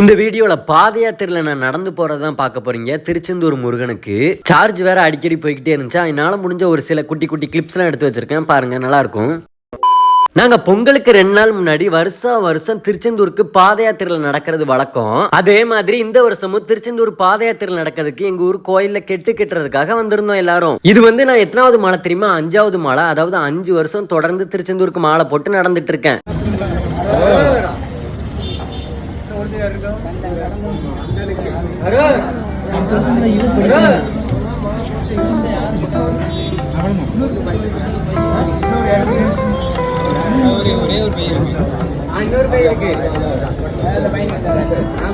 இந்த வீடியோவில் பாத யாத்திரையில் நான் நடந்து போறதான் பார்க்க போகிறீங்க திருச்செந்தூர் முருகனுக்கு சார்ஜ் வேற அடிக்கடி போய்கிட்டே இருந்துச்சு? என்னால் முடிஞ்ச ஒரு சில குட்டி குட்டி கிளிப்ஸ்லாம் எடுத்து வச்சுருக்கேன். பாருங்கள் நல்லாயிருக்கும் நாங்கள் நாங்க பொங்கலுக்கு ரெண்டு நாள் முன்னாடி வருஷம் வருஷம் திருச்செந்தூருக்கு பாத யாத்திரையில் நடக்கிறது வழக்கம். அதே மாதிரி இந்த வருஷமும் திருச்செந்தூர் பாத யாத்திரையில் நடக்கிறதுக்கு எங்க ஊர் கோயில்ல கெட்டு கெட்டுறதுக்காக வந்திருந்தோம் எல்லாரும். இது வந்து நான் எத்தனாவது மாலை தெரியுமா? அஞ்சாவது மாலை அதாவது அஞ்சு வருஷம் தொடர்ந்து திருச்செந்தூருக்கு மாலை போட்டு நடந்துட்டு இருக்கேன்.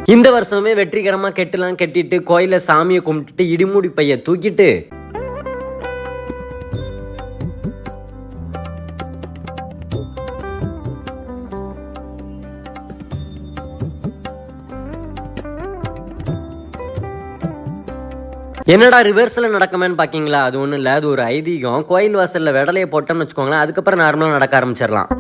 இந்த வருஷமே வெற்றிகரமா கெட்டுலாம் கெட்டிட்டு கோயில சாமியை கும்பிட்டுட்டு இடிமூடி பைய தூக்கிட்டு என்னடா ரிவர்ஸில் நடக்குமேன்னு பார்க்கிங்களா அது ஒன்றும் இல்லை அது ஒரு ஐதீகம். கோயில் வாசலில் விடலையை போட்டோம்னு வச்சுக்கோங்களேன் அதுக்கப்புறம் நார்மலாக நடக்க ஆரம்பிச்சிடலாம்.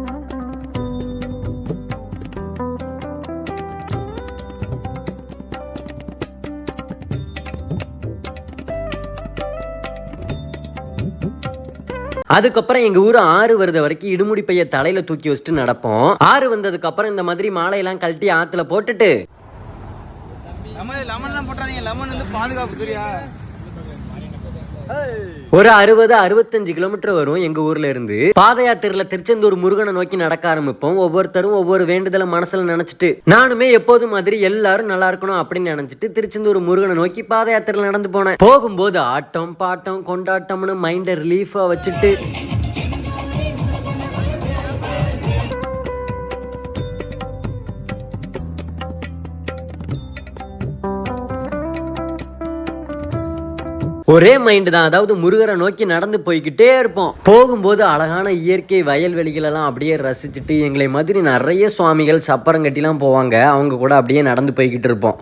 அதுக்கப்புறம் எங்க ஊர் ஆறு வருது வரைக்கும் இடுமுடி பைய தலையில தூக்கி வச்சுட்டு நடப்போம். ஆறு வந்ததுக்கு அப்புறம் இந்த மாதிரி மாலையெல்லாம் கழட்டி ஆத்துல போட்டுட்டு லெமன் லெமன்லாம் போட்டாதீங்க லெமன் வந்து பாதுகாப்பு தெரியா ஒரு அறுபது அறுபத்தஞ்சு கிலோமீட்டர் வரும் எங்க ஊர்ல இருந்து. பாத யாத்திரையில திருச்செந்தூர் முருகனை நோக்கி நடக்க ஆரம்பிப்போம். ஒவ்வொருத்தரும் ஒவ்வொரு வேண்டுதலை மனசுல நினைச்சிட்டு நானுமே எப்போது மாதிரி எல்லாரும் நல்லா இருக்கணும் அப்படின்னு நினைச்சிட்டு திருச்செந்தூர் முருகனை நோக்கி பாத யாத்திரையில நடந்து போனேன். போகும்போது ஆட்டம் பாட்டம் கொண்டாட்டம்னு மைண்டை ரிலீஃபா வச்சுட்டு ஒரே மைண்ட் தான். அதாவது முருகரை நோக்கி நடந்து போய்கிட்டே இருப்போம். போகும்போது அழகான இயற்கை வயல்வெளிகளெல்லாம் அப்படியே ரசிச்சுட்டு எங்களை மாதிரி நிறைய சுவாமிகள் சப்பரம் கட்டிலாம் போவாங்க. அவங்க கூட அப்படியே நடந்து போய்கிட்டு இருப்போம்.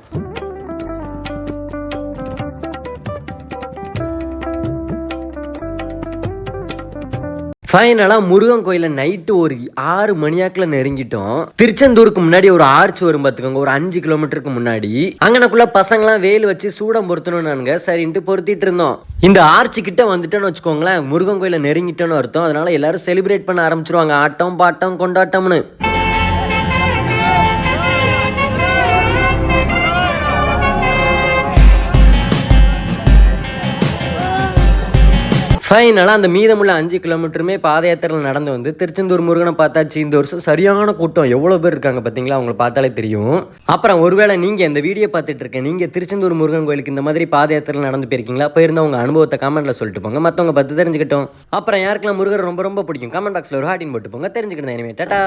ஃபைனலாக முருகன் கோயிலில் நைட்டு ஒரு ஆறு மணியாக்கில் நெருங்கிட்டோம். திருச்செந்தூருக்கு முன்னாடி ஒரு ஆர்ச் வரும் பார்த்துக்கோங்க ஒரு அஞ்சு கிலோமீட்டருக்கு முன்னாடி. அங்கனக்குள்ள பசங்களாம் வேல் வச்சு சூடம் பொருத்தணும்னானுங்க. சரின்ட்டு பொருத்திட்டு இருந்தோம். இந்த ஆர்ச் கிட்ட வந்துட்டோன்னு வச்சுக்கோங்களேன் முருகன் கோயிலை நெருங்கிட்டோன்னு அர்த்தம். அதனால எல்லாரும் செலிப்ரேட் பண்ண ஆரம்பிச்சிருவாங்க. ஆட்டம் பாட்டம் கொண்டாட்டம்னு. ஃபைனலாக அந்த மீதமுள்ள அஞ்சு கிலோமீட்டருமே பாத யாத்திரையில் நடந்து வந்து திருச்செந்தூர் முருகனை பார்த்தாச்சு. இந்த வருஷம் சரியான கூட்டம். எவ்வளோ பேர் இருக்காங்க பார்த்தீங்களா? அவங்களை பார்த்தாலே தெரியும். அப்புறம் ஒருவேளை நீங்கள் இந்த வீடியோ பார்த்துட்டு இருக்கேன். நீங்கள் திருச்செந்தூர் முருகன் கோயிலுக்கு இந்த மாதிரி பாத யாத்திரையில் நடந்து போயிருக்கீங்களா? போயிருந்தா உங்கள் அனுபவத்தை கமெண்ட்டில் சொல்லிட்டு போங்க. மற்றவங்க பார்த்து தெரிஞ்சுக்கிட்டோம். அப்புறம் யாருக்கெல்லாம் முருகர் ரொம்ப ரொம்ப பிடிக்கும்? கமெண்ட் பாக்ஸில் ஒரு ஹார்டின் போட்டு போங்க. தெரிஞ்சுக்கிட்டேன் இனிமேல் டாட்டா